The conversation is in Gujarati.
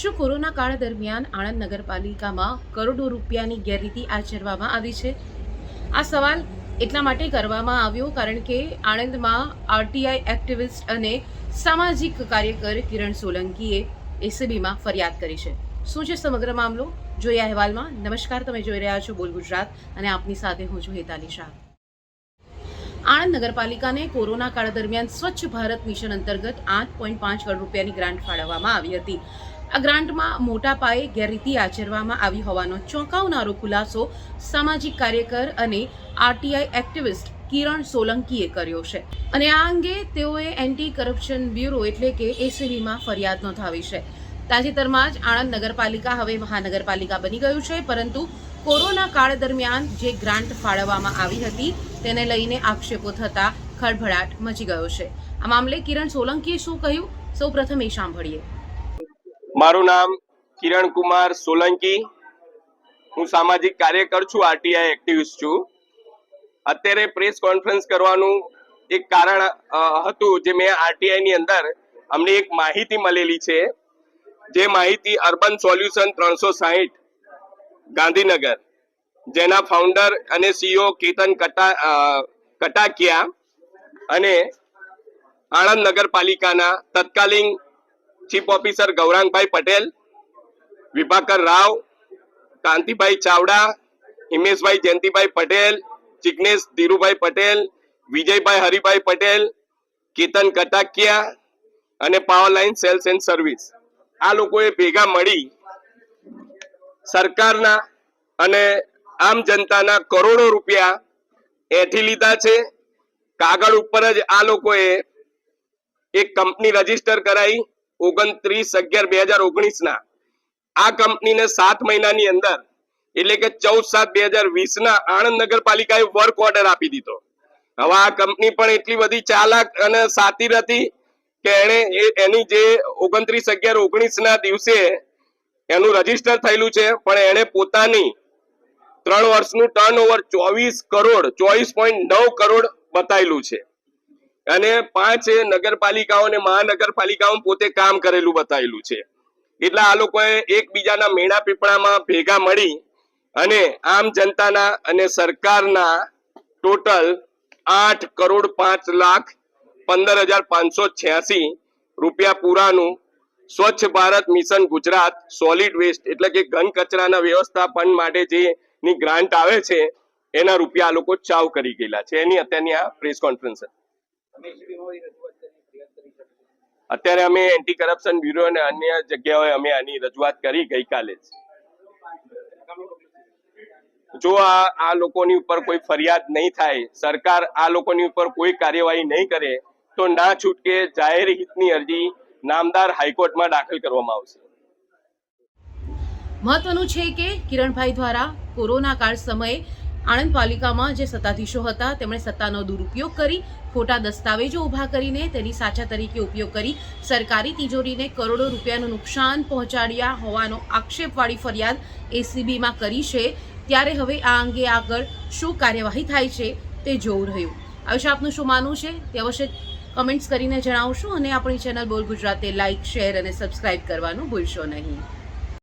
શું કોરોના કાળ દરમિયાન આણંદ નગરપાલિકામાં કરોડો રૂપિયાની ગેરરીતિ આચરવામાં આવી છે. આ સવાલ એટલા માટે કરવામાં આવ્યો કારણ કે આણંદમાં આરટીઆઈ એક્ટિવિસ્ટ અને સામાજિક કાર્યકર કિરણ સોલંકીએ એસીબીમાં ફરિયાદ કરી છે. શું છે સમગ્ર મામલો? જોઈએ અહેવાલમાં. નમસ્કાર, તમે જોઈ રહ્યા છો બોલ ગુજરાત અને આપની સાથે હું છું હેતાલી શાહ. આણંદ નગરપાલિકાને કોરોના કાળ દરમિયાન સ્વચ્છ ભારત મિશન અંતર્ગત આઠ પોઈન્ટ પાંચ કરોડ રૂપિયાની ગ્રાન્ટ ફાળવવામાં આવી હતી. આ ગ્રાન્ટમાં મોટા પાયે ગેરરીતિ આચરવામાં આવી હોવાનો ચોંકાવનારો ખુલાસો સામાજિક કાર્યકર અને આરટીઆઈ એક્ટિવિસ્ટ કિરણ સોલંકીએ કર્યો છે. અને આ અંગે તેઓએ એન્ટી કરપ્શન બ્યુરો એટલે કે એસીબીમાં ફરિયાદ નોંધાવી છે. તાજેતરમાં જ આણંદ નગરપાલિકા હવે મહાનગરપાલિકા બની ગયું છે, પરંતુ કોરોના કાળ દરમિયાન જે ગ્રાન્ટ ફાળવવામાં આવી હતી તેને લઈને આક્ષેપો થતા ખળભળાટ મચી ગયો છે. આ મામલે કિરણ સોલંકીએ શું કહ્યું? સૌપ્રથમ એ સાંભળીએ. મારું નામ કિરણ કુમાર સોલંકી. હું સામાજિક કાર્યકર છું આરટીઆઈ એક્ટિવિસ્ટ છું. અત્યારે પ્રેસ કોન્ફરન્સ કરવાનું એક કારણ હતું જે મેં આરટીઆઈ ની અંદર અમને એક માહિતી મળેલી છે. જે માહિતી અર્બન સોલ્યુશન ત્રણસો સાહીઠ, ગાંધીનગર. જેના ફાઉન્ડર અને સીઓ કેતન કટા કટાકિયા અને આણંદ નગરપાલિકાના તત્કાલીન ચીફ ઓફિસર ગૌરાંગભાઈ પટેલ વિભાકર રાવ કાંતિભાઈ ચાવડા હિમેશભાઈ જયંતિભાઈ પટેલ જિગ્નેશ ધીરુભાઈ પટેલ વિજયભાઈ હરિભાઈ પટેલ કેતન કટાકિયા અને power line sales and service આ લોકોએ ભેગા મળી સરકારના અને આમ જનતાના કરોડો રૂપિયા એથી લીધા છે. કાગળ ઉપર જ આ લોકોએ એક કંપની રજિસ્ટર કરાઈ. ઓગણત્રીસ અગિયાર બે હજાર ઓગણીસ ના આ કંપનીને સાત મહિનાની અંદર, એટલે કે ચૌદ સાત બે હજાર વીસ ના આણંદ નગરપાલિકાએ વર્ક ઓર્ડર આપી દીધો. હવે આ કંપની પણ એટલી બધી ચાલાક અને સાતીર હતી કે એણે એની જે ઓગણત્રીસ અગિયાર ઓગણીસ ના દિવસે એનું રજિસ્ટર થયેલું છે, પણ એણે પોતાની ત્રણ વર્ષનું ટર્ન ઓવર ચોવીસ કરોડ, ચોવીસ પોઈન્ટ નવ કરોડ બતાવેલું છે. અને પાંચ નગરપાલિકાઓ અને મહાનગરપાલિકાઓ પોતે કામ કરેલું બતાવેલું છે. એટલે આ લોકોએ એકબીજાના મેણા પીપળામાં ભેગા મળી અને આમ જનતાના અને સરકારના ટોટલ આઠ કરોડ પાંચ લાખ પંદર હજાર પાંચસો છ્યાસી રૂપિયા પૂરાનું Swachh Bharat mission Gujarat solid waste એટલે કે ઘન કચરાના વ્યવસ્થાપન માટે જે ની ગ્રાન્ટ આવે છે, એના રૂપિયા આ લોકો ચાવ કરી ગયેલા છે. એની અત્યારની આ પ્રેસ કોન્ફરન્સ અત્યારે અમે એન્ટી કરપ્શન બ્યુરો અને અન્ય જગ્યાઓએ અમે આની રજૂઆત કરી ગઈકાલે જ. જો આ લોકોની ઉપર કોઈ ફરિયાદ નહીં થાય, સરકાર આ લોકોની ઉપર કોઈ કાર્યવાહી નહીં કરે, તો ના છૂટકે જાહેર હિતની અરજી નામદાર હાઈકોર્ટમાં દાખલ કરવામાં આવશે. મહત્વનું છે કે કિરણભાઈ દ્વારા કોરોના કાળ સમયે આણંદ પાલિકામાં જે સત્તાધીશો હતા, તેમણે સત્તાનો દુરુપયોગ કરી, ખોટા દસ્તાવેજો ઊભા કરીને તેની સાચા તરીકે ઉપયોગ કરી, સરકારી તિજોરીને કરોડો રૂપિયાનું નુકસાન પહોંચાડ્યા હોવાનો આક્ષેપવાળી ફરિયાદ એસીબીમાં કરી છે. ત્યારે હવે આ અંગે આગળ શું કાર્યવાહી થાય છે તે જોવું રહ્યું. હવે આપનું શું માનવું છે તે અવશ્ય કમેન્ટ્સ કરીને જણાવશો અને આપણી ચેનલ બોલ ગુજરાતે લાઇક શેર અને સબસ્ક્રાઇબ કરવાનું ભૂલશો નહીં.